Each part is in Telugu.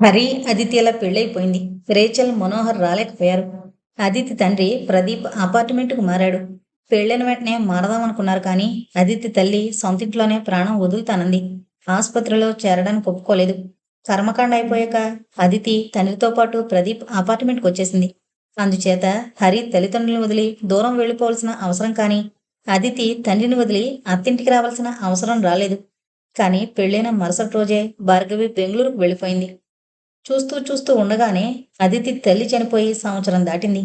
హరి అదితిల పెళ్ళైపోయింది. రేచల్ మనోహర్ రాలేకపోయారు. అదితి తండ్రి ప్రదీప్ అపార్ట్మెంట్కు మారాడు. పెళ్ళైన వెంటనే మారదామనుకున్నారు కానీ అదితి తల్లి సొంతింట్లోనే ప్రాణం వదులుతానంది. ఆసుపత్రిలో చేరడానికి ఒప్పుకోలేదు. కర్మకాండ అయిపోయాక అదితి తండ్రితో పాటు ప్రదీప్ అపార్ట్మెంట్కి వచ్చేసింది. అందుచేత హరి తల్లిదండ్రులను వదిలి దూరం వెళ్ళిపోవలసిన అవసరం కానీ అదితి తండ్రిని వదిలి అత్తింటికి రావాల్సిన అవసరం రాలేదు. కానీ పెళ్ళైన మరుసటి రోజే భార్గవి బెంగళూరుకు వెళ్ళిపోయింది. చూస్తూ చూస్తూ ఉండగానే అదితి తల్లి చనిపోయి సంవత్సరం దాటింది.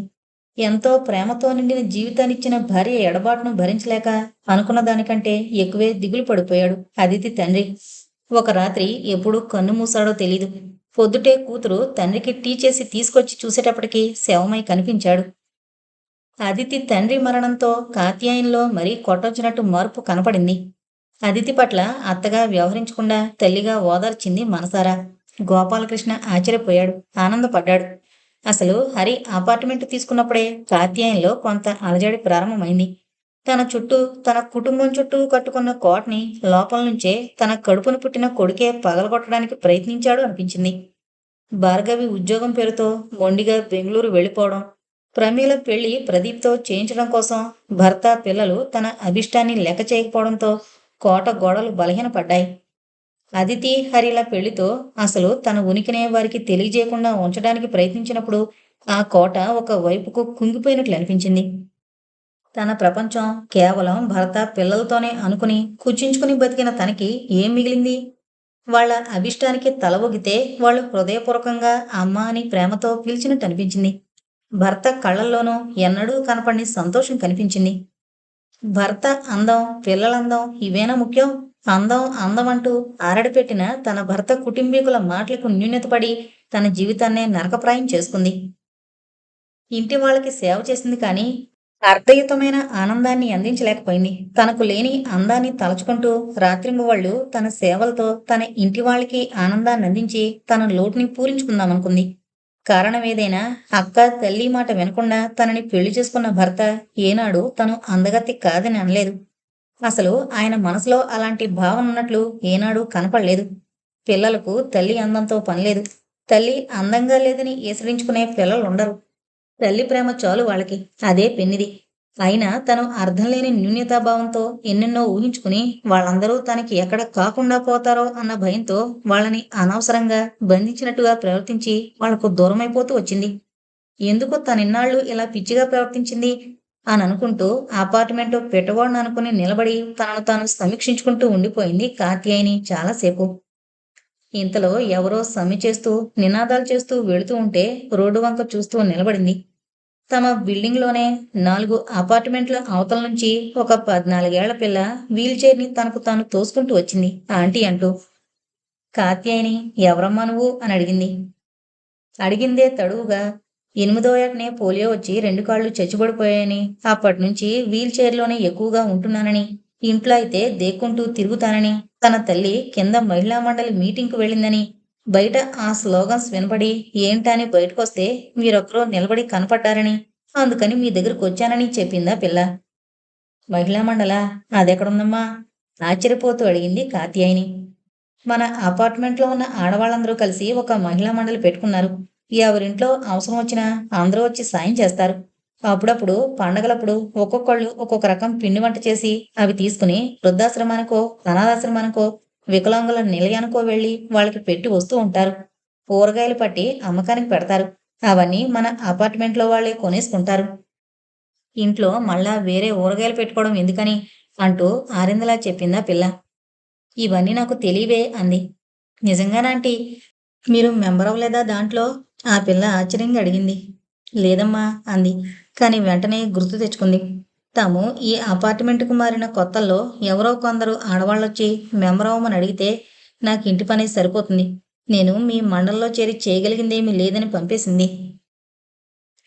ఎంతో ప్రేమతో నిండిన జీవితాన్నిచ్చిన భార్య ఎడబాటును భరించలేక అనుకున్న దానికంటే ఎక్కువే దిగులు పడిపోయాడు అదితి తండ్రి. ఒక రాత్రి ఎప్పుడు కన్ను మూసాడో తెలీదు. పొద్దుటే కూతురు తండ్రికి టీ చేసి తీసుకొచ్చి చూసేటప్పటికి శవమై కనిపించాడు. అదితి తండ్రి మరణంతో కాత్యాయంలో మరీ కొట్టొచ్చినట్టు మార్పు కనపడింది. అదితి పట్ల అత్తగా వ్యవహరించకుండా తల్లిగా ఓదార్చింది మనసారా. గోపాలకృష్ణ ఆశ్చర్యపోయాడు ఆనందపడ్డాడు. అసలు హరి అపార్ట్మెంట్ తీసుకున్నప్పుడే కాత్యాయంలో కొంత అలజడి ప్రారంభమైంది. తన చుట్టూ తన కుటుంబం చుట్టూ కట్టుకున్న కోటని లోపల నుంచే తన కడుపును పుట్టిన కొడుకే పగలగొట్టడానికి ప్రయత్నించాడు అనిపించింది. భార్గవి ఉద్యోగం పేరుతో మొండిగా బెంగళూరు వెళ్ళిపోవడం ప్రమీల పెళ్ళి ప్రదీప్తో చేయించడం కోసం భర్త పిల్లలు తన అభిష్టాన్ని లెక్క చేయకపోవడంతో కోట గోడలు బలహీనపడ్డాయి. అదితి హరిల పెళ్ళితో అసలు తన ఉనికినే వారికి తెలియజేయకుండా ఉంచడానికి ప్రయత్నించినప్పుడు ఆ కోట ఒక వైపుకు కుంగిపోయినట్లు అనిపించింది. తన ప్రపంచం కేవలం భర్త పిల్లలతోనే అనుకుని కుచించుకుని బతికిన తనకి ఏం మిగిలింది? వాళ్ళ అభిష్టానికి తల ఒగితే వాళ్ళు హృదయపూర్వకంగా అమ్మ అని ప్రేమతో పిలిచినట్టు అనిపించింది. భర్త కళ్ళల్లోనూ ఎన్నడూ కనపడిని సంతోషం కనిపించింది. భర్త అందం పిల్లలందం ఇవేనా ముఖ్యం? అందం అందం అంటూ ఆరడిపెట్టిన తన భర్త కుటుంబీకుల మాటలకు న్యూన్యతపడి తన జీవితాన్నే నరకప్రాయం చేసుకుంది. ఇంటి వాళ్ళకి సేవ చేసింది కానీ అర్థయుతమైన ఆనందాన్ని అందించలేకపోయింది. తనకు లేని అందాన్ని తలచుకుంటూ రాత్రింబవళ్ళు తన సేవలతో తన ఇంటి వాళ్ళకి ఆనందాన్ని అందించి తన లోటుని పూరించుకుందామనుకుంది. కారణం ఏదైనా అక్క తల్లి మాట వినకుండా తనని పెళ్ళి చేసుకున్న భర్త ఏనాడు తను అందగత్తి కాదని అనలేదు. అసలు ఆయన మనసులో అలాంటి భావన ఉన్నట్లు ఏనాడు కనపడలేదు. పిల్లలకు తల్లి అందంతో పనిలేదు తల్లి అందంగా లేదని ఏసరించుకునే పిల్లలు ఉండరు. తల్లి ప్రేమ చాలు వాళ్ళకి. అదే పెన్నిది. అయినా తను అర్థం లేని న్యూన్యతాభావంతో ఎన్నెన్నో ఊహించుకుని వాళ్ళందరూ తనకి ఎక్కడ కాకుండా పోతారో అన్న భయంతో వాళ్ళని అనవసరంగా బంధించినట్టుగా ప్రవర్తించి వాళ్ళకు దూరమైపోతూ వచ్చింది. ఎందుకు తనిన్నాళ్ళు ఇలా పిచ్చిగా ప్రవర్తించింది? అని అనుకుంటూ అపార్ట్మెంట్ పెట్టవాడిని అనుకుని నిలబడి తనను తాను సమీక్షించుకుంటూ ఉండిపోయింది కాత్యాయిని చాలాసేపు. ఇంతలో ఎవరో సమ్మె చేస్తూ నినాదాలు చేస్తూ వెళుతూ ఉంటే రోడ్డు వంక చూస్తూ నిలబడింది. తమ బిల్డింగ్లోనే నాలుగు అపార్ట్మెంట్ల అవతల నుంచి ఒక పద్నాలుగేళ్ళ పిల్ల వీల్చైర్ని తనకు తాను తోసుకుంటూ వచ్చింది ఆంటీ అంటూ. కాత్యాయిని ఎవరమ్మా నువ్వు? అని అడిగింది. అడిగిందే తడువుగా ఎనిమిదో ఏటనే పోలియో వచ్చి రెండు కాళ్ళు చచ్చిపడిపోయాయని. అప్పటి నుంచి వీల్ చైర్లోనే ఎక్కువగా ఉంటున్నానని. ఇంట్లో అయితే దేక్కుంటూ తిరుగుతానని. తన తల్లి కింద మహిళా మండలి మీటింగ్కు వెళ్ళిందని. బయట ఆ స్లోగన్స్ వినపడి ఏంటని బయటకొస్తే మీరొక్కరో నిలబడి కనపడ్డారని. అందుకని మీ దగ్గరకు వచ్చానని చెప్పిందా పిల్ల? మహిళా మండల? అదెక్కడుందమ్మా? ఆశ్చర్యపోతూ అడిగింది కాత్యాయిని. మన అపార్ట్మెంట్లో ఉన్న ఆడవాళ్ళందరూ కలిసి ఒక మహిళా మండలి పెట్టుకున్నారు. ఎవరింట్లో అవసరం వచ్చినా అందరూ వచ్చి సాయం చేస్తారు. అప్పుడప్పుడు పండగలప్పుడు ఒక్కొక్కళ్ళు ఒక్కొక్క రకం పిండి వంట చేసి అవి తీసుకుని వృద్ధాశ్రమానికో అనాథాశ్రమానికో వికలాంగుల నిలయానికో వెళ్ళి వాళ్ళకి పెట్టి వస్తూ ఉంటారు. కూరగాయలు పట్టి అమ్మకానికి పెడతారు. అవన్నీ మన అపార్ట్మెంట్లో వాళ్ళే కొనేసుకుంటారు. ఇంట్లో మళ్ళా వేరే ఊరగాయలు పెట్టుకోవడం ఎందుకని అంటూ ఆరిందలా చెప్పిందా పిల్ల. ఇవన్నీ నాకు తెలియవే అంది. నిజంగానాంటీ మీరు మెంబర్ అవ్వలేదా దాంట్లో? ఆ పిల్ల ఆశ్చర్యంగా అడిగింది. లేదమ్మా అంది. కానీ వెంటనే గుర్తు తెచ్చుకుంది. తాము ఈ అపార్ట్మెంట్కు మారిన కొత్తల్లో ఎవరో కొందరు ఆడవాళ్ళొచ్చి మెంబర్ అవ్వమని అడిగితే నాకు ఇంటి పని సరిపోతుంది. నేను మీ మండలంలో చేరి చేయగలిగిందేమీ లేదని పంపేసింది.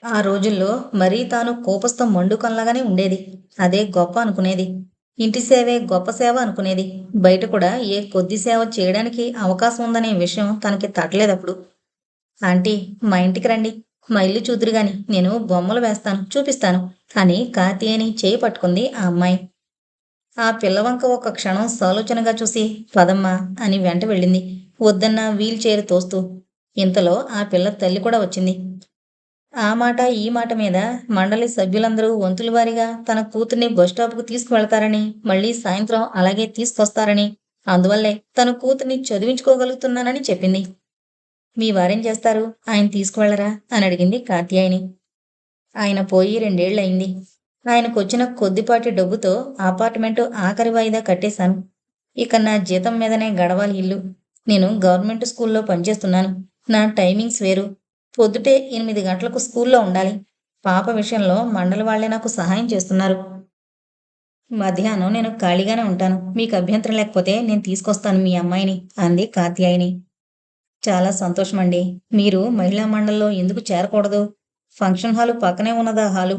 ఆ రోజుల్లో మరీ తాను కోపస్థం మండుకంలాగానే ఉండేది. అదే గొప్ప అనుకునేది. ఇంటి సేవే గొప్ప సేవ అనుకునేది. బయట కూడా ఏ కొద్ది సేవ చేయడానికి అవకాశం ఉందనే విషయం తనకి తట్టలేదప్పుడు. ఆంటీ మా ఇంటికి రండి. మా ఇల్లు చూదురు గాని నేను బొమ్మలు వేస్తాను చూపిస్తాను అని కార్తీయని చేయి పట్టుకుంది ఆ అమ్మాయి. ఆ పిల్లవంక ఒక క్షణం సాలోచనగా చూసి పదమ్మా అని వెంట వెళ్ళింది. వద్దన్న వీల్ చైర్ తోస్తూ ఇంతలో ఆ పిల్ల తల్లి కూడా వచ్చింది. ఆ మాట ఈ మాట మీద మండలి సభ్యులందరూ వంతుల వారిగా తన కూతుర్ని బస్టాప్కు తీసుకువెళ్తారని మళ్ళీ సాయంత్రం అలాగే తీసుకొస్తారని అందువల్లే తన కూతుర్ని చదివించుకోగలుగుతున్నానని చెప్పింది. మీ వారేం చేస్తారు? ఆయన తీసుకువెళ్ళరా అని అడిగింది కాత్యాయని ఆయన పోయి రెండేళ్ళయింది ఆయనకొచ్చిన కొద్దిపాటి డబ్బుతో అపార్ట్మెంటు ఆఖరి వాయిదా కట్టేశాను. ఇక నా జీతం మీదనే గడవాలి ఇల్లు. నేను గవర్నమెంట్ స్కూల్లో పనిచేస్తున్నాను. నా టైమింగ్స్ వేరు. పొద్దుటే ఎనిమిది గంటలకు స్కూల్లో ఉండాలి. పాప విషయంలో మండలి వాళ్ళే నాకు సహాయం చేస్తున్నారు. మధ్యాహ్నం నేను ఖాళీగానే ఉంటాను. మీకు అభ్యంతరం లేకపోతే నేను తీసుకొస్తాను మీ అమ్మాయిని అంది కాత్యాయిని చాలా సంతోషం అండి మీరు మహిళా మండలిలో ఎందుకు చేరకూడదు? ఫంక్షన్ హాలు పక్కనే ఉన్నదా హాలు?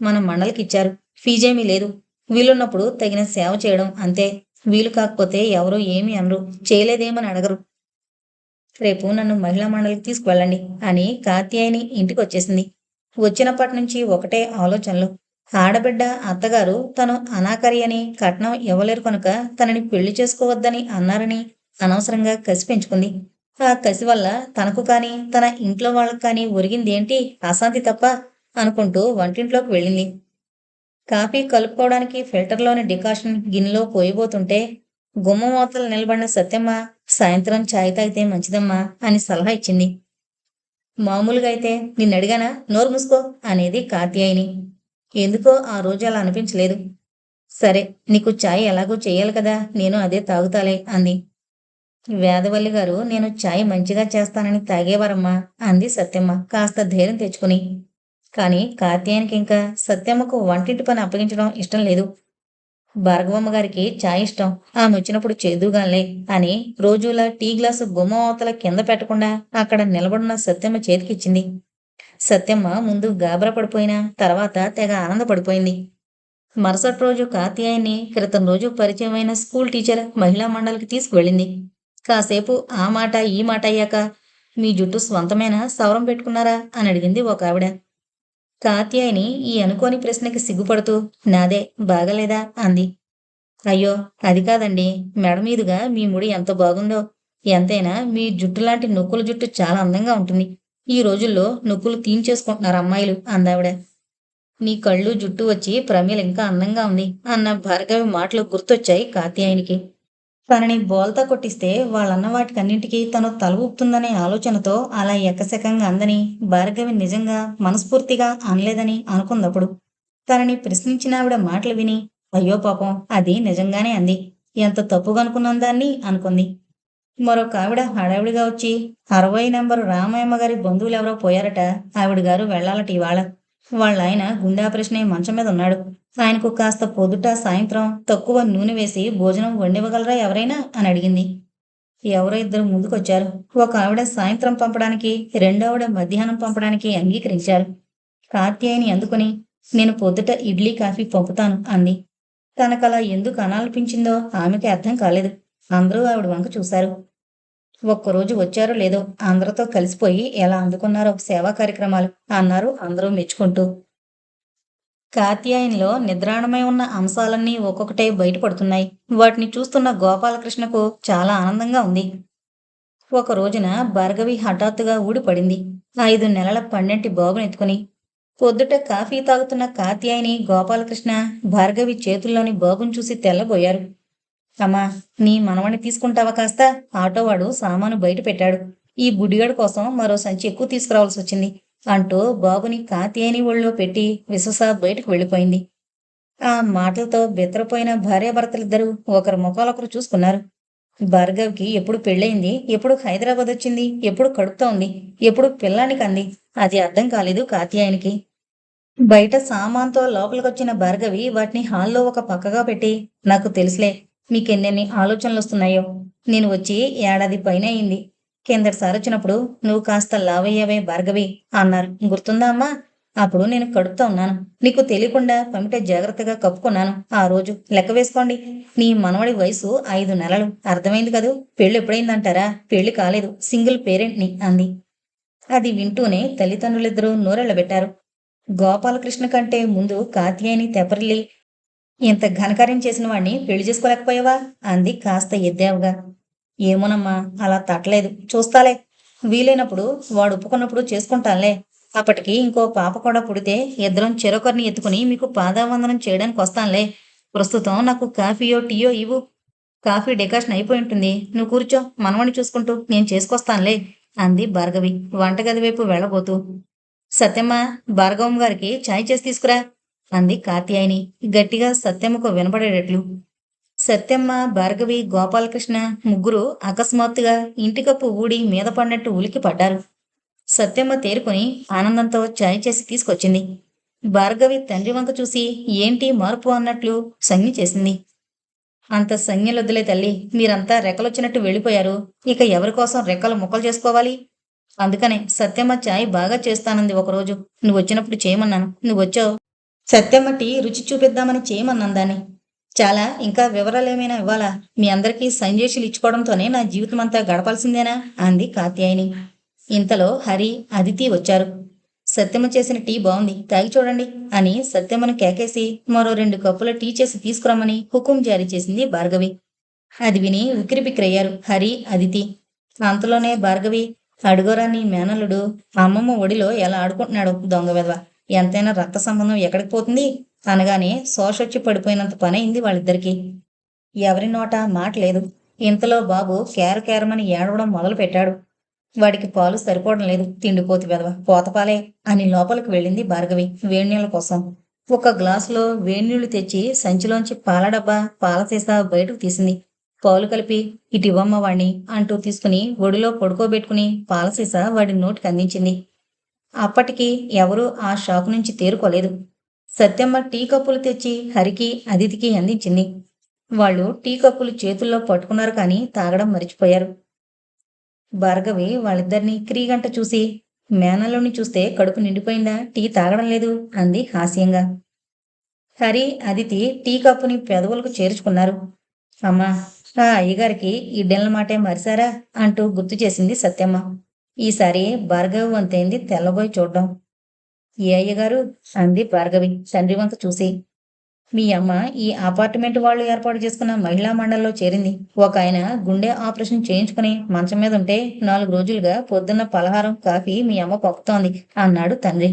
మన మండలికి ఇచ్చారు ఫీజేమీ లేదు. వీలున్నప్పుడు తగిన సేవ చేయడం అంతే. వీలు కాకపోతే ఎవరూ ఏమీ అనరు. చేయలేదేమని అడగరు. రేపు నన్ను మహిళా మండలికి తీసుకువెళ్ళండి అని కాత్యాయని ఇంటికి వచ్చేసింది వచ్చినప్పటి నుంచి ఒకటే ఆలోచనలు. ఆడబిడ్డ అత్తగారు తను అనాకరి అని కట్నం ఇవ్వలేరు కనుక తనని పెళ్ళి చేసుకోవద్దని అన్నారని అనవసరంగా కసి పెంచుకుంది. ఆ కసి వల్ల తనకు కానీ తన ఇంట్లో వాళ్ళకు కానీ ఒరిగింది ఏంటి? అశాంతి తప్ప అనుకుంటూ వంటింట్లోకి వెళ్ళింది. కాఫీ కలుపుకోవడానికి ఫిల్టర్లోని డికాషన్ గిన్నెలో పోయిపోతుంటే గుమ్మమూతలు నిలబడిన సత్యమ్మ సాయంత్రం ఛాయ్ తాగితే మంచిదమ్మా అని సలహా ఇచ్చింది. మామూలుగా అయితే నిన్ను అడిగానా? నోరు మూసుకో అనేది కాత్యాయిని ఎందుకో ఆ రోజు అలా అనిపించలేదు. సరే నీకు ఛాయ్ ఎలాగో చేయాలి కదా నేను అదే తాగుతాలే అంది. వేదవల్లి గారు నేను ఛాయ్ మంచిగా చేస్తానని తాగేవారమ్మా అంది సత్యమ్మ కాస్త ధైర్యం తెచ్చుకుని. కానీ కార్తీయానికి ఇంకా సత్యమ్మకు వంటింటి పని అప్పగించడం ఇష్టం లేదు. భార్గవమ్మ గారికి ఛాయ్ ఇష్టం ఆమె వచ్చినప్పుడు చేదుగానే అని రోజులా టీ గ్లాసు గుమ్మ అవతల కింద పెట్టకుండా అక్కడ నిలబడిన సత్యమ్మ చేతికిచ్చింది. సత్యమ్మ ముందు గాబరా పడిపోయినా తర్వాత తెగ ఆనందపడిపోయింది. మరుసటి రోజు కార్తీయాయన్ని క్రితం రోజు పరిచయమైన స్కూల్ టీచర్ మహిళా మండలికి తీసుకువెళ్ళింది. కాసేపు ఆ మాట ఈ మాట అయ్యాక మీ జుట్టు స్వంతమేనా? సవరం పెట్టుకున్నారా? అని అడిగింది ఒక ఆవిడ. కాత్యాయని ఈ అనుకోని ప్రశ్నకి సిగ్గుపడుతూ నాదే బాగలేదా? అంది. అయ్యో అది కాదండి. మెడ మీదుగా మీ ముడి ఎంత బాగుందో ఎంతైనా మీ జుట్టు లాంటి నొక్కుల జుట్టు చాలా అందంగా ఉంటుంది. ఈ రోజుల్లో నొక్కులు తీయించేసుకుంటున్నారు అమ్మాయిలు అందావిడ నీ కళ్ళు జుట్టు వచ్చి ప్రమీల ఇంకా అందంగా ఉంది అన్న భార్గవి మాటలు గుర్తొచ్చాయి కాత్యాయనికి. తనని బోల్తా కొట్టిస్తే వాళ్ళన్న వాటికన్నింటికీ తను తల ఊపుతుందనే ఆలోచనతో అలా ఎక్కసెకంగా అందని భార్గవి నిజంగా మనస్ఫూర్తిగా అనలేదని అనుకుందప్పుడు తనని ప్రశ్నించిన ఆవిడ మాటలు విని అయ్యో పాపం అది నిజంగానే అంది. ఎంత తప్పుగా అనుకున్నాను దాన్ని? అనుకుంది. మరొక ఆవిడ హడావిడిగా వచ్చి అరవై నెంబరు రామయ్యమ్మ గారి బంధువులు ఎవరో పోయారట. ఆవిడ గారు వెళ్ళాలట ఇవాళ. వాళ్ళ ఆయన గుండె ఆపరేషన్ అయి మంచం మీద ఉన్నాడు. ఆయనకు కాస్త పొద్దుట సాయంత్రం తక్కువ నూనె వేసి భోజనం వండివ్వగలరా ఎవరైనా అని అడిగింది. ఎవరో ఇద్దరు ముందుకొచ్చారు. ఒక ఆవిడ సాయంత్రం పంపడానికి రెండో ఆవిడ మధ్యాహ్నం పంపడానికి అంగీకరించారు. కాత్యాయని అందుకుని నేను పొద్దుట ఇడ్లీ కాఫీ పంపుతాను అంది. తనకలా ఎందుకు అనాలపించిందో ఆమెకి అర్థం కాలేదు. అందరూ ఆవిడ వంక చూశారు. ఒక్కరోజు వచ్చారో లేదో అందరితో కలిసిపోయి ఎలా అందుకున్నారో సేవా కార్యక్రమాలు అన్నారు అందరూ మెచ్చుకుంటూ. కాత్యాయనిలో నిద్రాణమై ఉన్న అంశాలన్నీ ఒక్కొక్కటే బయటపడుతున్నాయి. వాటిని చూస్తున్న గోపాలకృష్ణకు చాలా ఆనందంగా ఉంది. ఒక రోజున భార్గవి హఠాత్తుగా ఊడిపడింది. ఐదు నెలల పన్నెంటి బాబునెత్తుకుని పొద్దుట కాఫీ తాగుతున్న కాత్యాయని గోపాలకృష్ణ భార్గవి చేతుల్లోని బాబును చూసి తెల్లబోయారు. అమ్మా నీ మనవణ్ణి తీసుకుంటావా కాస్త? ఆటోవాడు సామాను బయట పెట్టాడు. ఈ గుడిగాడు కోసం మరో సంచి ఎక్కువ తీసుకురావాల్సి వచ్చింది అంటూ బాబుని కాతేని ఒళ్ళో పెట్టి విశ్వస బయటకు వెళ్ళిపోయింది. ఆ మాటలతో బెత్తరపోయిన భార్యాభర్తలిద్దరూ ఒకరు ముఖాలొకరు చూసుకున్నారు. భార్గవ్కి ఎప్పుడు పెళ్ళయింది? ఎప్పుడు హైదరాబాద్ వచ్చింది? ఎప్పుడు కడుపుతో ఉంది? ఎప్పుడు పిల్లానికి అంది? అది అర్థం కాలేదు కాత్యాయనికి బయట సామాన్తో లోపలికొచ్చిన భార్గవి వాటిని హాల్లో ఒక పక్కగా పెట్టి నాకు తెలుసులే మీకెన్నెన్ని ఆలోచనలు వస్తున్నాయో నేను వచ్చి ఏడాది పైన అయింది. కిందటిసారి వచ్చినప్పుడు నువ్వు కాస్త లావయ్యావే భార్గవి అన్నారు. గుర్తుందా అమ్మా? అప్పుడు నేను కడుపుతా ఉన్నాను. నీకు తెలియకుండా పమిట జాగ్రత్తగా కప్పుకున్నాను. ఆ రోజు లెక్క వేసుకోండి. నీ మనవడి వయసు ఐదు నెలలు. అర్థమైంది కదూ? పెళ్ళి ఎప్పుడైందంటారా? పెళ్ళి కాలేదు. సింగిల్ పేరెంట్ని అంది. అది వింటూనే తల్లిదండ్రులిద్దరూ నోరెళ్ళబెట్టారు. గోపాలకృష్ణ కంటే ముందు కాత్యాయని తెపరిల్లి ఇంత ఘనకార్యం చేసిన వాణ్ణి పెళ్ళి చేసుకోలేకపోయావా? అంది కాస్త ఎద్దేవగా. ఏమోనమ్మా అలా తట్టలేదు. చూస్తాలే. వీలైనప్పుడు వాడు ఒప్పుకున్నప్పుడు చేసుకుంటానులే. అప్పటికి ఇంకో పాప కూడా పుడితే ఇద్దరం చెరొకరిని ఎత్తుకుని మీకు పాదావందనం చేయడానికి వస్తానులే. ప్రస్తుతం నాకు కాఫీయో టీయో ఇవ్వు. కాఫీ డెకాషన్ అయిపోయి ఉంటుంది. నువ్వు కూర్చో మనవని చూసుకుంటూ నేను చేసుకొస్తానులే అంది భార్గవి వంటగది వైపు వెళ్ళబోతూ. సత్యమ్మ భార్గవం గారికి ఛాయ్ చేసి తీసుకురా. అంది కాత్యాయని గట్టిగా సత్యమ్మకు వినపడేటట్లు. సత్యమ్మ భార్గవి గోపాలకృష్ణ ముగ్గురు అకస్మాత్తుగా ఇంటికప్పు ఊడి మీద పడినట్టు ఉలికి పడ్డారు. సత్యమ్మ తేరుకొని ఆనందంతో ఛాయ్ చేసి తీసుకొచ్చింది. భార్గవి తండ్రి వంక చూసి ఏంటి మార్పు అన్నట్లు సంజ్ఞ చేసింది. అంత సంజ్ఞలొద్దులే తల్లి మీరంతా రెక్కలొచ్చినట్టు వెళ్ళిపోయారు. ఇక ఎవరి కోసం రెక్కలు ముక్కలు చేసుకోవాలి? అందుకనే సత్యమ్మ చాయ్ బాగా చేస్తానంది ఒకరోజు. నువ్వు వచ్చినప్పుడు చేయమన్నాను. నువ్వు వచ్చావు సత్యమ్మ టీ రుచి చూపిద్దామని చేయమన్నాను దాన్ని. చాలా ఇంకా వివరాలు ఏమైనా ఇవ్వాలా? మీ అందరికీ సంజేషులు ఇచ్చుకోవడంతోనే నా జీవితం అంతా గడపాల్సిందేనా? అంది కాత్యాయని. ఇంతలో హరి అదితి వచ్చారు. సత్యమ్మ చేసిన టీ బాగుంది తాగి చూడండి అని సత్యమ్మను కేకేసి మరో రెండు కప్పుల టీ చేసి తీసుకురమ్మని హుకుం జారీ చేసింది భార్గవి. అది విని ఉక్కిరిబిక్కిరయ్యారు హరి అదితి. అంతలోనే భార్గవి అడుగోరాని మేనల్లుడు అమ్మమ్మ ఒడిలో ఎలా ఆడుకుంటున్నాడు దొంగ వెధవ. ఎంతైనా రక్త సంబంధం ఎక్కడికి పోతుంది? అనగానే శోషొచ్చి పడిపోయినంత పని అయింది వాళ్ళిద్దరికీ. ఎవరి నోట మాట లేదు. ఇంతలో బాబు కేర కేరమని ఏడవడం మొదలు పెట్టాడు వాడికి పాలు సరిపోవడం లేదు. తిండిపోతి వెదవ పోతపాలే అని లోపలికి వెళ్ళింది భార్గవి వేడినీళ్ళ కోసం. ఒక గ్లాసులో వేడినీళ్ళు తెచ్చి సంచిలోంచి పాల డబ్బా పాల సీసా బయటకు తీసింది. పాలు కలిపి ఇటు ఇవ్వమ్మ వాణ్ణి అంటూ తీసుకుని ఒడిలో పడుకోబెట్టుకుని పాల సీసా వాడి నోటికి అందించింది. అప్పటికి ఎవరూ ఆ షాక్ నుంచి తేరుకోలేదు. సత్యమ్మ టీ కప్పులు తెచ్చి హరికి అదితికి అందించింది. వాళ్ళు టీ కప్పులు చేతుల్లో పట్టుకున్నారు కానీ తాగడం మరిచిపోయారు. భార్గవి వాళ్ళిద్దరినీ క్రీగంట చూసి మేనలోని చూస్తే కడుపు నిండిపోయిందా? టీ తాగడం లేదు అంది హాస్యంగా. హరి అదితి టీ కప్పుని పెదవులకు చేర్చుకున్నారు. అమ్మా ఆ అయ్యగారికి ఈ డెన్ల మాటే మరిసారా? అంటూ గుర్తు చేసింది సత్యమ్మ. ఈసారి భార్గవి వంతైంది తెల్లబోయి చూడ్డం. ఏ అయ్యగారు అంది భార్గవి. తండ్రి వంక చూసి మీ అమ్మ ఈ అపార్ట్మెంట్ వాళ్ళు ఏర్పాటు చేసుకున్న మహిళా మండలిలో చేరింది. ఒక ఆయన గుండె ఆపరేషన్ చేయించుకుని మంచం మీద ఉంటే నాలుగు రోజులుగా పొద్దున్న పలహారం కాఫీ మీ అమ్మ పొక్కుతోంది అన్నాడు తండ్రి.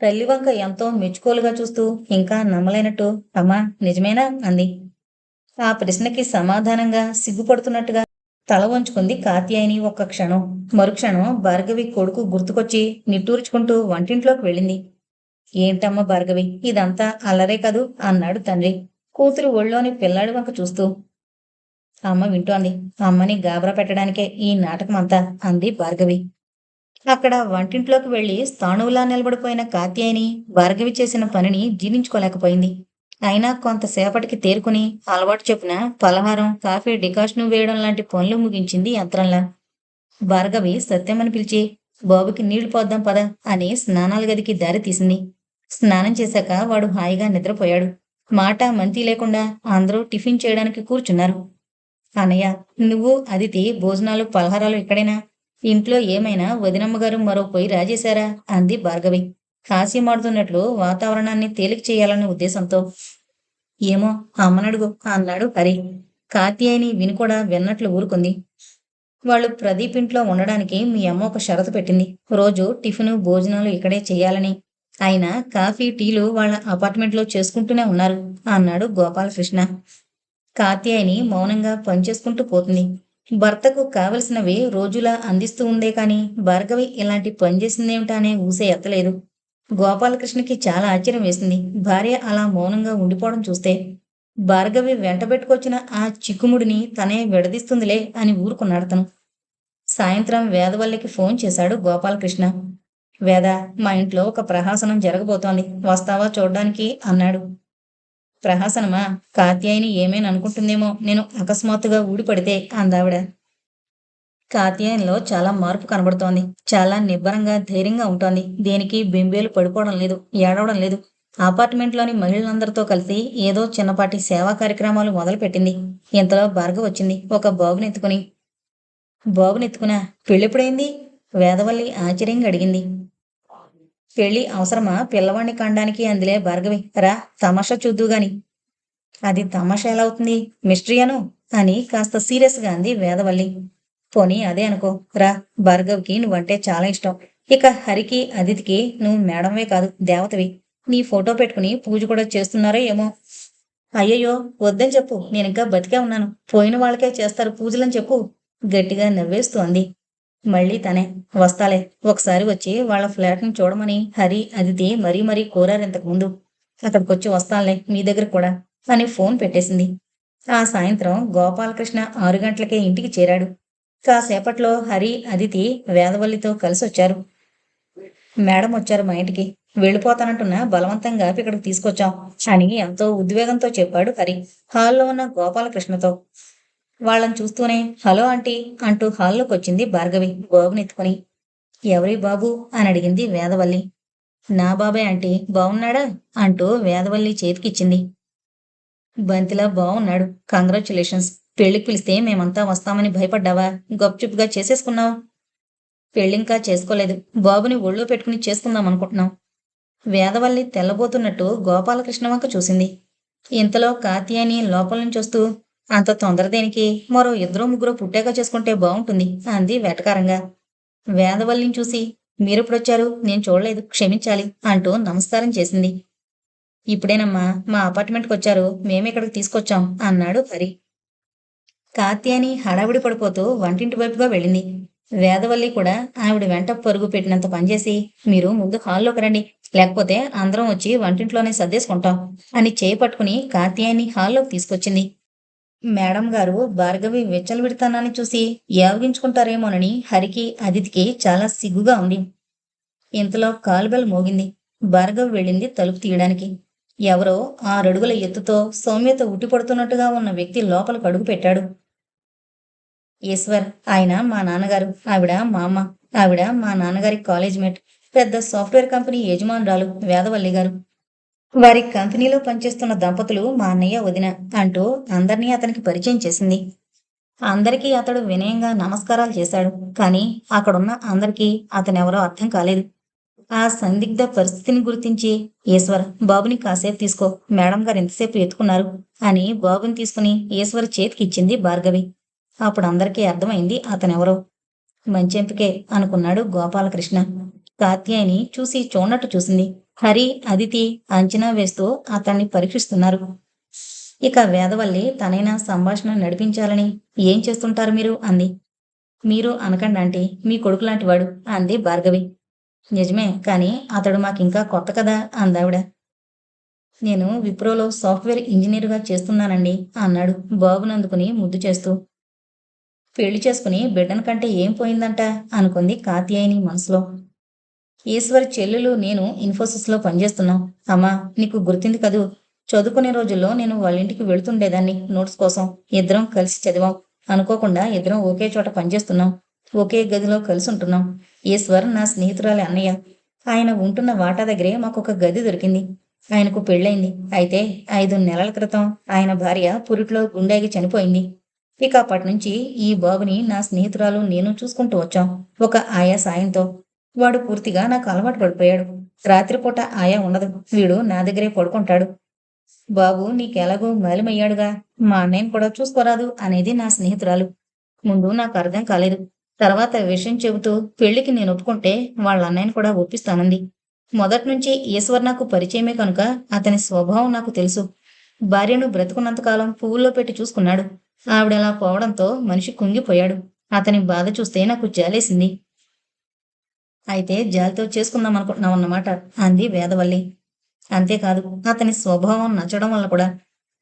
తల్లి వంక ఎంతో మెచ్చుకోలుగా చూస్తూ ఇంకా నమ్మలేనట్టు. అమ్మా నిజమేనా? అంది. ఆ ప్రశ్నకి సమాధానంగా సిగ్గుపడుతున్నట్టుగా తల వంచుకుంది కాత్యాయని ఒక్క క్షణం. మరుక్షణం భార్గవి కొడుకు గుర్తుకొచ్చి నిట్టూర్చుకుంటూ వంటింట్లోకి వెళ్ళింది. ఏంటమ్మా భార్గవి ఇదంతా అల్లరే కదూ? అన్నాడు తండ్రి కూతురు ఒళ్ళోని పిల్లాడి వంక చూస్తూ. అమ్మ వింటోంది. అమ్మని గాబరా పెట్టడానికే ఈ నాటకం అంతా అంది భార్గవి. అక్కడ వంటింట్లోకి వెళ్ళి స్థాణువులా నిలబడిపోయిన కాత్యాయని భార్గవి చేసిన పనిని జీర్ణించుకోలేకపోయింది. అయినా కొంతసేపటికి తేరుకుని అలవాటు చొప్పున పలహారం కాఫీ డికాషన్ వేయడం లాంటి పనులు ముగించింది యంత్రంలా. భార్గవి సత్యమని పిలిచి బాబుకి నీళ్ళు పోద్దాం పద అని స్నానాల గదికి దారి తీసింది. స్నానం చేశాక వాడు హాయిగా నిద్రపోయాడు. మాట మంతి లేకుండా అందరూ టిఫిన్ చేయడానికి కూర్చున్నారు. అన్నయ్య నువ్వు అదితి భోజనాలు పలహారాలు ఇక్కడేనా ఇంట్లో ఏమైనా వదినమ్మగారు మరో పొయ్యి రాజేశారా? అంది భార్గవి. హాస్యమాడుతున్నట్లు వాతావరణాన్ని తేలిక చేయాలనే ఉద్దేశంతో ఏమో అమ్మనడుగు అన్నాడు హరి. కాత్యాయని విని కూడా విన్నట్లు ఊరుకుంది. వాళ్ళు ప్రదీప్ ఇంట్లో ఉండడానికి మీ అమ్మ ఒక షరతు పెట్టింది. రోజు టిఫిన్ భోజనాలు ఇక్కడే చేయాలని. ఆయన కాఫీ టీలు వాళ్ళ అపార్ట్మెంట్లో చేసుకుంటూనే ఉన్నారు అన్నాడు గోపాలకృష్ణ. కాత్యాయని మౌనంగా పనిచేసుకుంటూ పోతుంది. భర్తకు కావలసినవి రోజులా అందిస్తూ ఉందే కానీ భార్గవి ఇలాంటి పనిచేసిందేమిటా అనే ఊసే ఎత్తలేదు. గోపాలకృష్ణకి చాలా ఆశ్చర్యం వేసింది. భార్య అలా మౌనంగా ఉండిపోవడం చూస్తే భార్గవి వెంటబెట్టుకొచ్చిన ఆ చిక్కుముడిని తనే విడదీస్తుందిలే అని ఊరుకున్నాడు తను సాయంత్రం వేదవల్లికి ఫోన్ చేశాడు గోపాలకృష్ణ. వేద మా ఇంట్లో ఒక ప్రహాసనం జరగబోతోంది. వస్తావా చూడ్డానికి? అన్నాడు. ప్రహాసనమా? కాత్యాయిని ఏమేననుకుంటుందేమో నేను అకస్మాత్తుగా ఊడిపడితే అందావిడ. కాత్యాయనిలో చాలా మార్పు కనబడుతోంది. చాలా నిబ్బరంగా ధైర్యంగా ఉంటోంది. దేనికి బింబేలు పడిపోవడం లేదు ఏడవడం లేదు. అపార్ట్మెంట్లోని మహిళలందరితో కలిసి ఏదో చిన్నపాటి సేవా కార్యక్రమాలు మొదలుపెట్టింది. ఇంతలో భార్గవ్ వచ్చింది. ఒక బాబునెత్తుకుని బాబునెత్తుకునా పెళ్ళెప్పుడైంది? వేదవల్లి ఆశ్చర్యంగా అడిగింది. పెళ్ళి అవసరమా? పిల్లవాణ్ణి కండానికి అందులే భార్గవి. రా తమాషా చూద్దు గాని. అది తమాషా ఎలా అవుతుంది? మిస్టరీ అను? అని కాస్త సీరియస్గా అంది వేదవల్లి. పోనీ అదే అనుకో. రా భార్గవ్కి నువ్వంటే చాలా ఇష్టం. ఇక హరికి అదితికి నువ్వు మేడమే కాదు దేవతవి. నీ ఫోటో పెట్టుకుని పూజ కూడా చేస్తున్నారో ఏమో. అయ్యయ్యో వద్దని చెప్పు. నేను ఇంకా బతికే ఉన్నాను. పోయిన వాళ్ళకే చేస్తారు పూజలని చెప్పు. గట్టిగా నవ్వేస్తూ అంది. మళ్ళీ తనే వస్తాలే. ఒకసారి వచ్చి వాళ్ళ ఫ్లాట్ని చూడమని హరి అదితి మరీ మరీ కోరారు ఇంతకుముందు. అక్కడికొచ్చి వస్తానులే మీ దగ్గర కూడా అని ఫోన్ పెట్టేసింది. ఆ సాయంత్రం గోపాలకృష్ణ ఆరు గంటలకే ఇంటికి చేరాడు. కాసేపట్లో హరి అదితి వేదవల్లితో కలిసి వచ్చారు మేడం వచ్చారు మా ఇంటికి. వెళ్ళిపోతానంటున్నా బలవంతంగా ఇక్కడికి తీసుకొచ్చాం అని ఎంతో ఉద్వేగంతో చెప్పాడు హరి హాల్లో ఉన్న గోపాలకృష్ణతో. వాళ్ళని చూస్తూనే హలో ఆంటీ అంటూ హాల్లోకి వచ్చింది భార్గవి బాబునెత్తుకుని ఎవరి బాబు? అని అడిగింది వేదవల్లి. నా బాబాయ్ ఆంటీ బాగున్నాడా అంటూ వేదవల్లి చేతికిచ్చింది. బంతిలా బాగున్నాడు కంగ్రాచులేషన్స్. పెళ్ళికి పిలిస్తే మేమంతా వస్తామని భయపడ్డావా? గప్చుప్గా చేసేసుకున్నావు? పెళ్ళింకా చేసుకోలేదు. బాబుని ఒళ్ళో పెట్టుకుని చేసుకుందాం అనుకుంటున్నాం. వేదవల్లి తెల్లబోతున్నట్టు గోపాలకృష్ణ వంక చూసింది. ఇంతలో కాత్యాని లోపల నుంచి వస్తూ అంత తొందర దేనికి? మరో ఇద్దరు ముగ్గురు పుట్టాక చేసుకుంటే బాగుంటుంది అంది వేటకారంగా. వేదవల్లిని చూసి మీరెప్పుడొచ్చారు నేను చూడలేదు క్షమించాలి అంటూ నమస్కారం చేసింది. ఇప్పుడేనమ్మా మా అపార్ట్మెంట్కి వచ్చారు మేమిక్కడికి తీసుకొచ్చాం అన్నాడు హరి. కాత్యాని హడావిడి పడిపోతూ వంటింటి వైపుగా వెళ్ళింది. వేదవల్లి కూడా ఆవిడ వెంట పరుగు పెట్టినంత పనిచేసి మీరు ముందు హాల్లోకి రండి. లేకపోతే అందరం వచ్చి వంటింట్లోనే సర్దేసుకుంటాం అని చేయి పట్టుకుని కాత్యాయని హాల్లోకి తీసుకొచ్చింది. మేడం గారు భార్గవి విచ్చలవిడతానని చూసి యావగించుకుంటారేమోనని హరికి అదితికి చాలా సిగ్గుగా ఉంది. ఇంతలో కాలుబెల్ మోగింది. భార్గవి వెళ్ళింది తలుపు తీయడానికి. ఎవరో ఆరడుగుల ఎత్తుతో సౌమ్యత ఉట్టిపడుతున్నట్టుగా ఉన్న వ్యక్తి లోపలికి అడుగు పెట్టాడు. ఈశ్వర్ ఆయన మా నాన్నగారు ఆవిడ మా అమ్మ ఆవిడ మా నాన్నగారి కాలేజ్ మేట్ పెద్ద సాఫ్ట్వేర్ కంపెనీ యజమానురాలు వేదవల్లి గారు. వారి కంపెనీలో పనిచేస్తున్న దంపతులు మా అన్నయ్య వదిన అంటూ అందరినీ అతనికి పరిచయం చేసింది. అందరికీ అతడు వినయంగా నమస్కారాలు చేశాడు కానీ అక్కడున్న అందరికీ అతనెవరో అర్థం కాలేదు. ఆ సందిగ్ధ పరిస్థితిని గుర్తించి ఈశ్వర్ బాబుని కాసేపు తీసుకో మేడం గారు ఎంతసేపు ఎత్తుకున్నారు అని బాబుని తీసుకుని ఈశ్వర్ చేతికిచ్చింది భార్గవి. అప్పుడు అందరికీ అర్థమైంది అతనెవరో. మంచెంపికే అనుకున్నాడు గోపాలకృష్ణ. కాత్యాయిని చూసి చూడనట్టు చూసింది. హరి అదితి అంచనా వేస్తూ అతన్ని పరీక్షిస్తున్నారు. ఇక వేదవల్లి తనైనా సంభాషణ నడిపించాలని ఏం చేస్తుంటారు మీరు? అంది. మీరు అనకండి అంటే మీ కొడుకు లాంటివాడు అంది భార్గవి. నిజమే కానీ అతడు మాకింకా కొత్త కదా అందావిడ. నేను విప్రోలో సాఫ్ట్వేర్ ఇంజనీర్గా చేస్తున్నానండి అన్నాడు బాబునందుకుని ముద్దు చేస్తూ. పెళ్ళి చేసుకుని బిడ్డన కంటే ఏం పోయిందంట? అనుకుంది కాత్యాయని మనసులో. ఈశ్వర్ చెల్లెలు నేను ఇన్ఫోసిస్లో పనిచేస్తున్నాం. అమ్మా నీకు గుర్తుంది కదూ? చదువుకునే రోజుల్లో నేను వాళ్ళ ఇంటికి వెళుతుండేదాన్ని నోట్స్ కోసం. ఇద్దరం కలిసి చదివాం. అనుకోకుండా ఇద్దరం ఒకే చోట పనిచేస్తున్నాం. ఒకే గదిలో కలిసి ఉంటున్నాం. ఈశ్వర్ నా స్నేహితురాలి అన్నయ్య. ఆయన ఉంటున్న వాటా దగ్గరే మాకు ఒక గది దొరికింది. ఆయనకు పెళ్ళైంది అయితే ఐదు నెలల క్రితం ఆయన భార్య పురిట్లో గుండెకి చనిపోయింది. ఇక అప్పటి నుంచి ఈ బాబుని నా స్నేహితురాలు నేను చూసుకుంటూ వచ్చాం. ఒక ఆయా సాయంతో. వాడు పూర్తిగా నాకు అలవాటు పడిపోయాడు. రాత్రిపూట ఆయా ఉండదు. వీడు నా దగ్గరే పడుకుంటాడు. బాబు నీకెలాగో మాలిమయ్యాడుగా. మా అన్నయ్యని కూడా చూసుకోరాదు అనేది నా స్నేహితురాలు. ముందు నాకు అర్థం కాలేదు. తర్వాత విషయం చెబుతూ పెళ్ళికి నేను ఒప్పుకుంటే వాళ్ళ అన్నయ్యని కూడా ఒప్పిస్తానంది. మొదటి నుంచి ఈశ్వర్ నాకు పరిచయమే కనుక అతని స్వభావం నాకు తెలుసు. భార్యను బ్రతుకున్నంతకాలం పువ్వుల్లో పెట్టి చూసుకున్నాడు. ఆవిడలా పోవడంతో మనిషి కుంగిపోయాడు. అతని బాధ చూస్తే నాకు జాలేసింది. అయితే జాలితో చేసుకుందాం అనుకుంటున్నాం అన్నమాట అంది వేదవల్లి. అంతేకాదు అతని స్వభావం నచ్చడం వల్ల కూడా.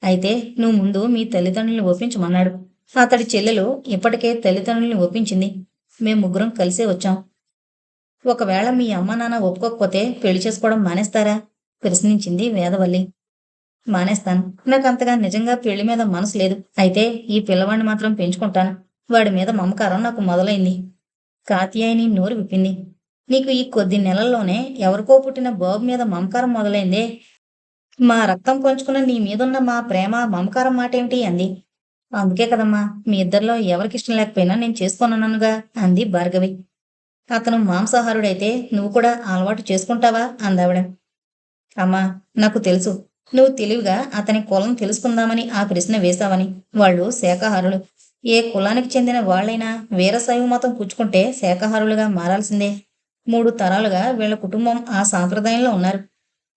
అయితే నువ్వు ముందు మీ తల్లిదండ్రుల్ని ఒప్పించమన్నాడు. అతడి చెల్లెలు ఇప్పటికే తల్లిదండ్రుల్ని ఒప్పించింది. మేము ముగ్గురం కలిసే వచ్చాం. ఒకవేళ మీ అమ్మ నాన్న ఒప్పుకోకపోతే పెళ్ళి చేసుకోవడం మానేస్తారా? ప్రశ్నించింది వేదవల్లి. మానేస్తాను. నాకు అంతగా నిజంగా పెళ్ళి మీద మనసు లేదు. అయితే ఈ పిల్లవాడిని మాత్రం పెంచుకుంటాను. వాడి మీద మమకారం నాకు మొదలైంది. కాత్యాయని నోరు విప్పింది. నీకు ఈ కొద్ది నెలల్లోనే ఎవరికో పుట్టిన బాబు మీద మమకారం మొదలైందే. మా రక్తం పంచుకున్న నీ మీదున్న మా ప్రేమ మమకారం మాట ఏమిటి అంది. అందుకే కదమ్మా మీ ఇద్దరిలో ఎవరికి ఇష్టం లేకపోయినా నేను చేసుకోనన్నానుగా అంది భార్గవి. అతను మాంసాహారుడైతే నువ్వు కూడా అలవాటు చేసుకుంటావా అందావిడ. అమ్మా నాకు తెలుసు. నువ్వు తెలివిగా అతని కులం తెలుసుకుందామని ఆ ప్రశ్న వేశావని. వాళ్ళు శాకాహారులు. ఏ కులానికి చెందిన వాళ్ళైనా వీరశైవ మతం పుచ్చుకుంటే శాకాహారులుగా మారాల్సిందే. మూడు తరాలుగా వీళ్ళ కుటుంబం ఆ సాంప్రదాయంలో ఉన్నారు.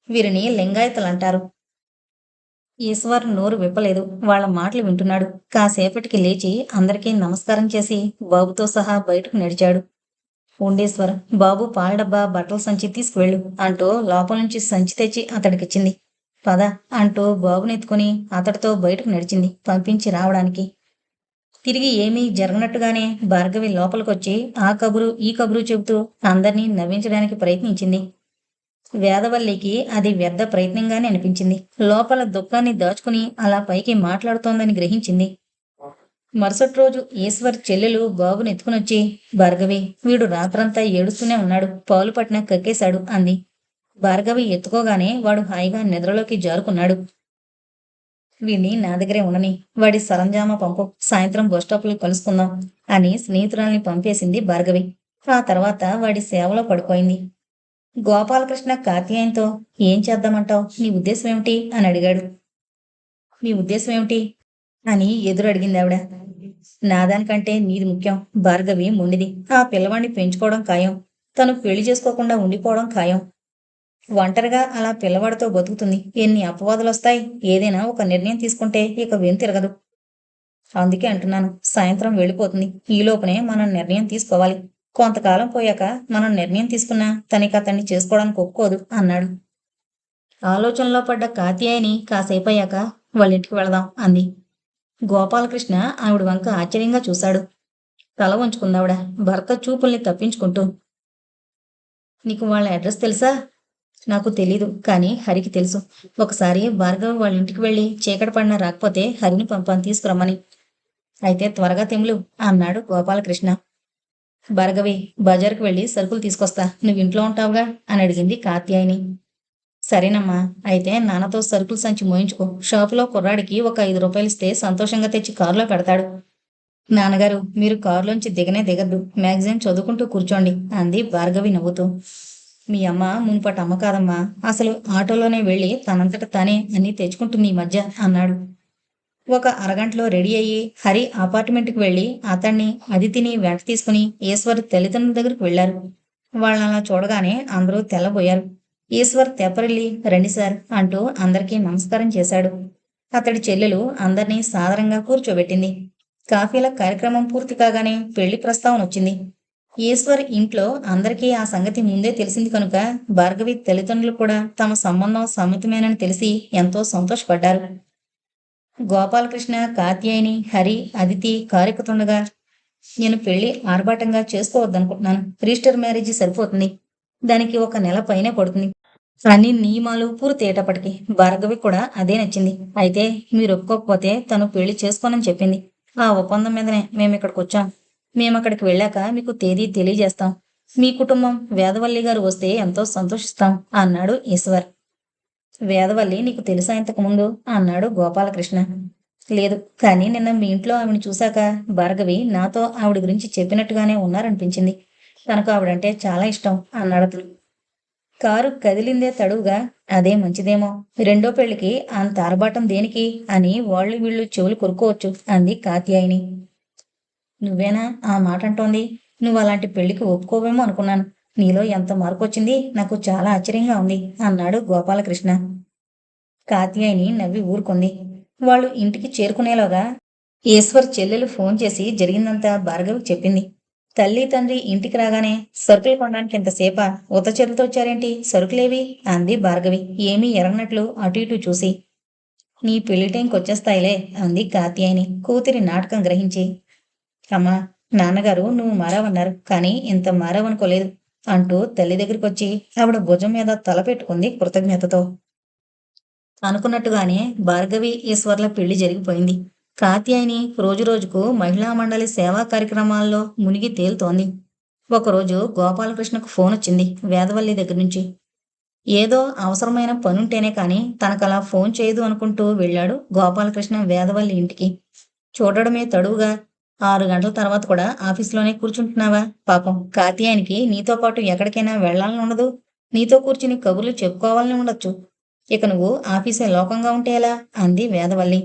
వీరిని లింగాయతలు అంటారు. ఈశ్వర్ నోరు విప్పలేదు. వాళ్ళ మాటలు వింటున్నాడు. కాసేపటికి లేచి అందరికీ నమస్కారం చేసి బాబుతో సహా బయటకు నడిచాడు. ఉండేశ్వర్ బాబు పాల డబ్బా బట్టల సంచి తీసుకువెళ్ళు అంటూ లోపల నుంచి సంచి తెచ్చి అతడికిచ్చింది. పద అంటూ బాబునెత్తుకుని అతడితో బయటకు నడిచింది. పంపించి రావడానికి. తిరిగి ఏమీ జరగనట్టుగానే భార్గవి లోపలికొచ్చి ఆ కబురు ఈ కబురు చెబుతూ అందరినీ నవ్వించడానికి ప్రయత్నించింది. వేదవల్లికి అది వ్యర్థ ప్రయత్నంగానే అనిపించింది. లోపల దుఃఖాన్ని దాచుకుని అలా పైకి మాట్లాడుతోందని గ్రహించింది. మరుసటి రోజు ఈశ్వర్ చెల్లెలు బాబుని ఎత్తుకునొచ్చి భార్గవి వీడు రాత్రంతా ఏడుస్తూనే ఉన్నాడు. పాలు పట్టిన కక్కేశాడు అంది. భార్గవి ఎత్తుకోగానే వాడు హాయిగా నిద్రలోకి జారుకున్నాడు. వీడిని నా దగ్గరే ఉండని వాడి సరంజామా పంపు సాయంత్రం బస్ స్టాప్లో కలుసుకుందాం అని స్నేహితురాల్ని పంపేసింది భార్గవి. ఆ తర్వాత వాడి సేవలో పడిపోయింది. గోపాలకృష్ణ కార్తీయంతో ఏం చేద్దామంటావు? నీ ఉద్దేశం ఏమిటి అని అడిగాడు. మీ ఉద్దేశం ఏమిటి అని ఎదురు అడిగింది ఆవిడ. నాదానికంటే నీది ముఖ్యం. భార్గవి మొండిది. ఆ పిల్లవాడిని పెంచుకోవడం ఖాయం. తను పెళ్ళి చేసుకోకుండా ఉండిపోవడం ఖాయం. ఒంటరిగా అలా పిల్లవాడితో బతుకుతుంది. ఎన్ని అపవాదులు వస్తాయి ఏదైనా ఒక నిర్ణయం తీసుకుంటే ఇక వెను తిరగదు. అందుకే అంటున్నాను సాయంత్రం వెళ్ళిపోతుంది. ఈ మనం నిర్ణయం తీసుకోవాలి. కొంతకాలం పోయాక మనం నిర్ణయం తీసుకున్నా తనకి అతన్ని చేసుకోవడానికి ఒప్పుకోదు అన్నాడు. ఆలోచనలో పడ్డ కాత్యాయని కాసేపు అయ్యాక వాళ్ళ ఇంటికి వెళదాం అంది. గోపాలకృష్ణ ఆవిడ వంక ఆశ్చర్యంగా చూశాడు. తల వంచుకుందావిడ భర్త చూపుల్ని తప్పించుకుంటూ నీకు వాళ్ళ అడ్రస్ తెలుసా? నాకు తెలీదు కానీ హరికి తెలుసు. ఒకసారి భార్గవ్ వాళ్ళ ఇంటికి వెళ్ళి చీకటి పడిన రాకపోతే హరిని పంపాను తీసుకురమ్మని. అయితే త్వరగా తెములు అన్నాడు గోపాలకృష్ణ. భార్గవి బజార్కి వెళ్ళి సరుకులు తీసుకొస్తా. నువ్వు ఇంట్లో ఉంటావుగా? అని అడిగింది కాత్యాయిని. సరేనమ్మా అయితే నాన్నతో సరుకులు సంచి మోయించుకో. షాపులో కుర్రాడికి ఒక ఐదు రూపాయలు ఇస్తే సంతోషంగా తెచ్చి కారులో పెడతాడు. నాన్నగారు మీరు కారులోంచి దిగనే దిగద్దు. మ్యాగజైన్ చదువుకుంటూ కూర్చోండి అంది భార్గవి నవ్వుతూ. మీ అమ్మ మునుపటి అమ్మ కాదమ్మా అసలు ఆటోలోనే వెళ్ళి తనంతట తానే అన్నీ తెచ్చుకుంటుంది ఈ మధ్య అన్నాడు. ఒక అరగంటలో రెడీ అయ్యి హరి అపార్ట్మెంట్కి వెళ్ళి అతన్ని అదితిని వెంట తీసుకుని ఈశ్వర్ తల్లిదండ్రుల దగ్గరికి వెళ్ళారు వాళ్ళని అలా చూడగానే అందరూ తెల్లబోయారు. ఈశ్వర్ తెప్పరిల్లి రండి సార్ అంటూ అందరికీ నమస్కారం చేశాడు. అతడి చెల్లెలు అందరినీ సాధారణంగా కూర్చోబెట్టింది. కాఫీల కార్యక్రమం పూర్తి కాగానే పెళ్ళి ప్రస్తావన వచ్చింది ఈశ్వర్ ఇంట్లో అందరికీ ఆ సంగతి ముందే తెలిసింది కనుక భార్గవి తల్లిదండ్రులు కూడా తమ సంబంధం సమ్మతమేనని తెలిసి ఎంతో సంతోషపడ్డారు. గోపాలకృష్ణ కాత్యాయని హరి అదితి కారెక్కుతుండగా నేను పెళ్ళి ఆర్భాటంగా చేసుకోవద్దనుకుంటున్నాను. రిజిస్టర్ మ్యారేజ్ సరిపోతుంది. దానికి ఒక నెల పైనే పడుతుంది. అన్ని నియమాలు పూర్తయ్యేటప్పటికి భార్గవి కూడా అదే నచ్చింది. అయితే మీరు ఒప్పుకోకపోతే తను పెళ్ళి చేసుకోనని చెప్పింది. ఆ ఒప్పందం మీదనే మేము ఇక్కడికి వచ్చాం మేము అక్కడికి వెళ్ళాక మీకు తేదీ తెలియజేస్తాం. మీ కుటుంబం వేదవల్లి గారు వస్తే ఎంతో సంతోషిస్తాం అన్నాడు ఈశ్వర్. వేదవల్లి నీకు తెలుసా ఇంతకుముందు అన్నాడు గోపాలకృష్ణ. లేదు కానీ నిన్న మీ ఇంట్లో ఆవిడని చూశాక భార్గవి నాతో ఆవిడ గురించి చెప్పినట్టుగానే ఉన్నారనిపించింది. తనకు ఆవిడంటే చాలా ఇష్టం అన్నాడు అతను. కారు కదిలిందే తడువుగా అదే మంచిదేమో. రెండో పెళ్ళికి అంత ఆర్భాటం దేనికి? అని వాళ్ళు వీళ్ళు చెవులు కొరుకోవచ్చు అంది కాత్యాయిని. నువ్వేనా ఆ మాట అంటోంది నువ్వు అలాంటి పెళ్ళికి ఒప్పుకోవేమో అనుకున్నాను. నీలో ఎంత మార్పు వచ్చింది నాకు చాలా ఆశ్చర్యంగా ఉంది అన్నాడు గోపాలకృష్ణ. కాత్యాయిని నవ్వి ఊరుకుంది. వాళ్ళు ఇంటికి చేరుకునేలోగా ఈశ్వర్ చెల్లెలు ఫోన్ చేసి జరిగిందంతా భార్గవికి చెప్పింది. తల్లి తండ్రి ఇంటికి రాగానే సరుకులు కొనడానికి ఇంతసేపా ఉత చేతులతో వచ్చారేంటి? సరుకులేవి? అంది భార్గవి. ఏమీ ఎరగనట్లు అటు ఇటు చూసి. నీ పెళ్ళి టైంకి వచ్చేస్తాయిలే అంది కాత్యాయిని. కూతురి నాటకం గ్రహించి. అమ్మా నాన్నగారు నువ్వు మారావన్నారు కానీ ఇంత మారావనుకోలేదు అంటూ తల్లి దగ్గరికి వచ్చి ఆవిడ భుజం మీద తల పెట్టుకుంది కృతజ్ఞతతో. అనుకున్నట్టుగానే భార్గవి ఈశ్వర్ల పెళ్ళి జరిగిపోయింది. కాత్యాయని రోజురోజుకు మహిళా మండలి సేవా కార్యక్రమాల్లో మునిగి తేలుతోంది. ఒకరోజు గోపాలకృష్ణకు ఫోన్ వచ్చింది వేదవల్లి దగ్గర నుంచి. ఏదో అవసరమైన పనుంటేనే కానీ తనకలా ఫోన్ చేయదు అనుకుంటూ వెళ్ళాడు గోపాలకృష్ణ వేదవల్లి ఇంటికి. చూడడమే తడువుగా ఆరు గంటల తర్వాత కూడా ఆఫీస్లోనే కూర్చుంటున్నావా? పాపం కాత్యాయనికి నీతో పాటు ఎక్కడికైనా వెళ్ళాలని ఉండదు. నీతో కూర్చుని కబుర్లు చెప్పుకోవాలని ఉండొచ్చు. ఇక నువ్వు ఆఫీసే లోకంగా ఉంటే ఎలా? అంది వేదవల్లి.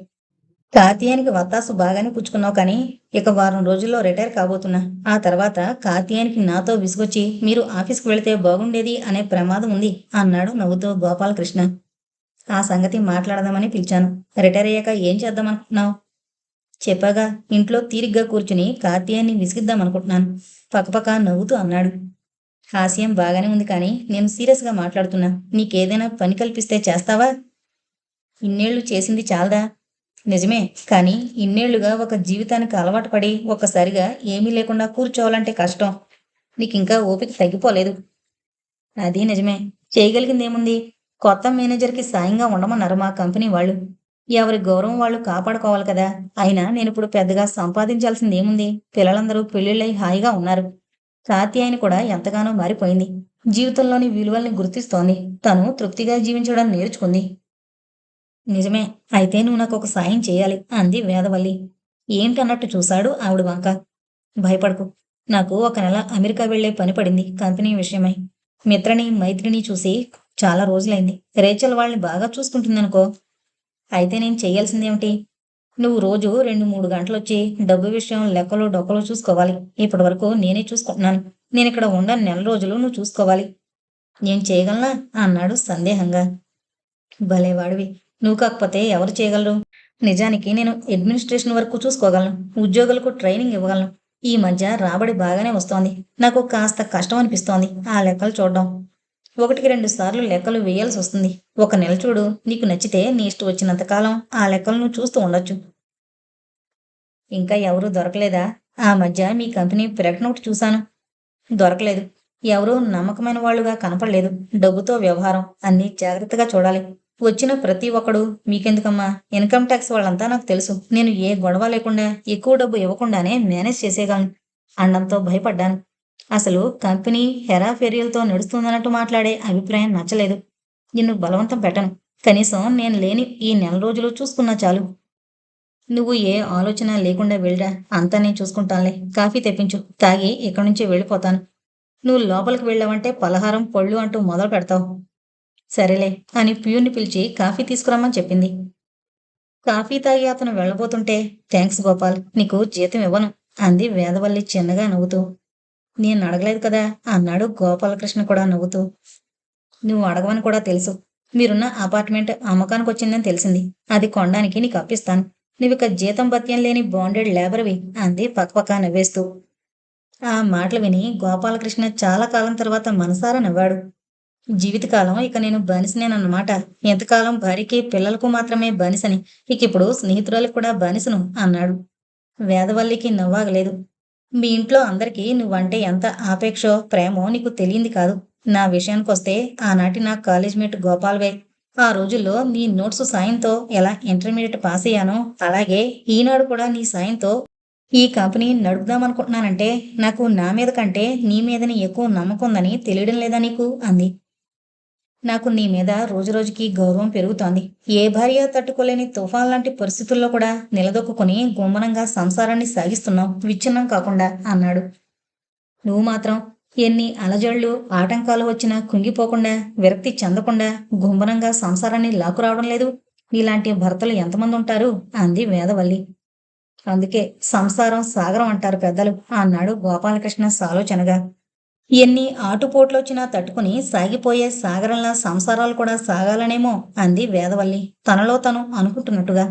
కాతియానికి వత్తాసు బాగానే పుచ్చుకున్నావు కానీ ఇక వారం రోజుల్లో రిటైర్ కాబోతున్నా. ఆ తర్వాత కాతియానికి నాతో విసుగొచ్చి మీరు ఆఫీస్కి వెళితే బాగుండేది అనే ప్రమాదం ఉంది అన్నాడు నవ్వుతూ గోపాలకృష్ణ. ఆ సంగతి మాట్లాడదామని పిలిచాను. రిటైర్ అయ్యాక ఏం చేద్దామనుకుంటున్నావు? చెప్పాగా ఇంట్లో తీరిగ్గా కూర్చుని కార్తీయాన్ని విసిగిద్దామనుకుంటున్నాను పక్కపక్క నవ్వుతూ అన్నాడు. హాస్యం బాగానే ఉంది కానీ నేను సీరియస్గా మాట్లాడుతున్నా. నీకేదైనా పని కల్పిస్తే చేస్తావా? ఇన్నేళ్ళు చేసింది చాలదా? నిజమే కానీ ఇన్నేళ్ళుగా ఒక జీవితానికి అలవాటు పడి ఒక్కసారిగా ఏమీ లేకుండా కూర్చోవాలంటే కష్టం. నీకింకా ఓపిక తగ్గిపోలేదు. అది నిజమే. చేయగలిగిందేముంది? కొత్త మేనేజర్కి సాయంగా ఉండమన్నారు మా కంపెనీ వాళ్ళు. ఎవరి గౌరవం వాళ్ళు కాపాడుకోవాలి కదా? అయినా నేను ఇప్పుడు పెద్దగా సంపాదించాల్సింది ఏముంది? పిల్లలందరూ పెళ్ళిళ్ళై హాయిగా ఉన్నారు. కాత్యాయని కూడా ఎంతగానో మారిపోయింది. జీవితంలోని విలువల్ని గుర్తిస్తోంది. తను తృప్తిగా జీవించడం నేర్చుకుంది. నిజమే. అయితే నువ్వు నాకు ఒక సాయం చేయాలి అంది వేదవల్లి. ఏంటన్నట్టు చూశాడు ఆవిడ వంక. భయపడకు. నాకు ఒక నెల అమెరికా వెళ్ళే పని పడింది కంపెనీ విషయమై. మిత్రని మైత్రిని చూసి చాలా రోజులైంది. రేచల్ వాళ్ళని బాగా చూసుకుంటుందనుకో అయితే నేను చేయాల్సింది ఏమిటి నువ్వు రోజు రెండు మూడు గంటలు వచ్చి డబ్బు విషయం లెక్కలు డొక్కలు చూసుకోవాలి. ఇప్పటి వరకు నేనే చూసుకుంటున్నాను. నేను ఇక్కడ ఉండ నెల రోజులు నువ్వు చూసుకోవాలి. నేను చేయగలనా? అన్నాడు సందేహంగా. భలేవాడివి. నువ్వు కాకపోతే ఎవరు చేయగలరు? నిజానికి నేను అడ్మినిస్ట్రేషన్ వరకు చూసుకోగలను. ఉద్యోగులకు ట్రైనింగ్ ఇవ్వగలను. ఈ మధ్య రాబడి బాగానే వస్తోంది. నాకు కాస్త కష్టం అనిపిస్తోంది. ఆ లెక్కలు చూడడం. ఒకటికి రెండు సార్లు లెక్కలు వేయాల్సి వస్తుంది. ఒక నెల చూడు నీకు నచ్చితే నీ ఇష్టం వచ్చినంత కాలం ఆ లెక్కలను చూస్తూ ఉండొచ్చు. ఇంకా ఎవరూ దొరకలేదా? ఆ మధ్య మీ కంపెనీ ప్రకటన ఒకటి చూశాను. దొరకలేదు. ఎవరూ నమ్మకమైన వాళ్ళుగా కనపడలేదు. డబ్బుతో వ్యవహారం అన్నీ జాగ్రత్తగా చూడాలి. వచ్చిన ప్రతి ఒక్కడు మీకెందుకమ్మా? ఇన్కమ్ ట్యాక్స్ వాళ్ళంతా నాకు తెలుసు. నేను ఏ గొడవ లేకుండా ఎక్కువ డబ్బు ఇవ్వకుండానే మేనేజ్ చేసేయగలను అండంతో భయపడ్డాను. అసలు కంపెనీ హెరాఫేరియల్తో నడుస్తుందన్నట్టు మాట్లాడే అభిప్రాయం నచ్చలేదు. నిన్ను బలవంతం పెట్టను. కనీసం నేను లేని ఈ నెల రోజులు చూసుకున్నా చాలు. నువ్వు ఏ ఆలోచన లేకుండా వెళ్ళా అంతా నేను చూసుకుంటానులే. కాఫీ తెప్పించు. తాగి ఇక్కడి నుంచి వెళ్ళిపోతాను. నువ్వు లోపలికి వెళ్ళావంటే పలహారం పళ్ళు అంటూ మొదలు పెడతావు. సరేలే అని ప్యూర్ని పిలిచి కాఫీ తీసుకురమ్మని చెప్పింది. కాఫీ తాగి అతను వెళ్ళబోతుంటే థ్యాంక్స్ గోపాల్ నీకు జీతం ఇవ్వను అంది వేదవల్లి చిన్నగా నవ్వుతూ. నేను అడగలేదు కదా. అన్నాడు గోపాలకృష్ణ కూడా నవ్వుతూ. నువ్వు అడగవని కూడా తెలుసు. మీరున్న అపార్ట్మెంట్ అమ్మకానికి వచ్చిందని తెలిసింది. అది కొనడానికి నీకు అప్పిస్తాను. నువ్వు ఇక జీతం భత్యం లేని బాండెడ్ లేబర్వి అంది పక్కపక్క నవ్వేస్తూ. ఆ మాటలు విని గోపాలకృష్ణ చాలా కాలం తర్వాత మనసారా నవ్వాడు. జీవితకాలం ఇక నేను బానిసనేనన్నమాట. ఎంతకాలం భార్యకి పిల్లలకు మాత్రమే బానిసని. ఇక ఇప్పుడు స్నేహితురాలకు కూడా బానిసను అన్నాడు. వేదవల్లికి నవ్వాగలేదు. మీ ఇంట్లో అందరికీ నువ్వంటే ఎంత ఆపేక్షో ప్రేమో నీకు తెలియంది కాదు. నా విషయానికొస్తే ఆనాటి నా కాలేజ్ మేట్ గోపాల్వే. ఆ రోజుల్లో నీ నోట్స్ సాయంతో ఎలా ఇంటర్మీడియట్ పాస్ అయ్యానో అలాగే ఈనాడు కూడా నీ సాయంతో ఈ కంపెనీ నడుపుదామనుకుంటున్నానంటే నాకు నా మీద కంటే నీ మీదని ఎక్కువ నమ్మకం ఉందని తెలియడం లేదా నీకు? అంది. నాకు నీ మీద రోజురోజుకి గౌరవం పెరుగుతోంది. ఏ భార్య తట్టుకోలేని తుఫాన్ లాంటి పరిస్థితుల్లో కూడా నిలదొక్కుని గుమ్మనంగా సంసారాన్ని సాగిస్తున్నావు. విచ్ఛిన్నం కాకుండా అన్నాడు. నువ్వు మాత్రం ఎన్ని అలజళ్ళు ఆటంకాలు వచ్చినా కుంగిపోకుండా విరక్తి చెందకుండా గుమ్మనంగా సంసారాన్ని లాక్కురావడం లేదు. నీలాంటి భర్తలు ఎంతమంది ఉంటారు? అంది వేదవల్లి. అందుకే సంసారం సాగరం అంటారు పెద్దలు అన్నాడు గోపాలకృష్ణ సాలోచనగా. ఎన్ని ఆటుపోట్లొచ్చినా తట్టుకుని సాగిపోయే సాగరంలా సంసారాలు కూడా సాగాలనేమో అంది వేదవల్లి. తనలో తను అనుకుంటున్నట్టుగా.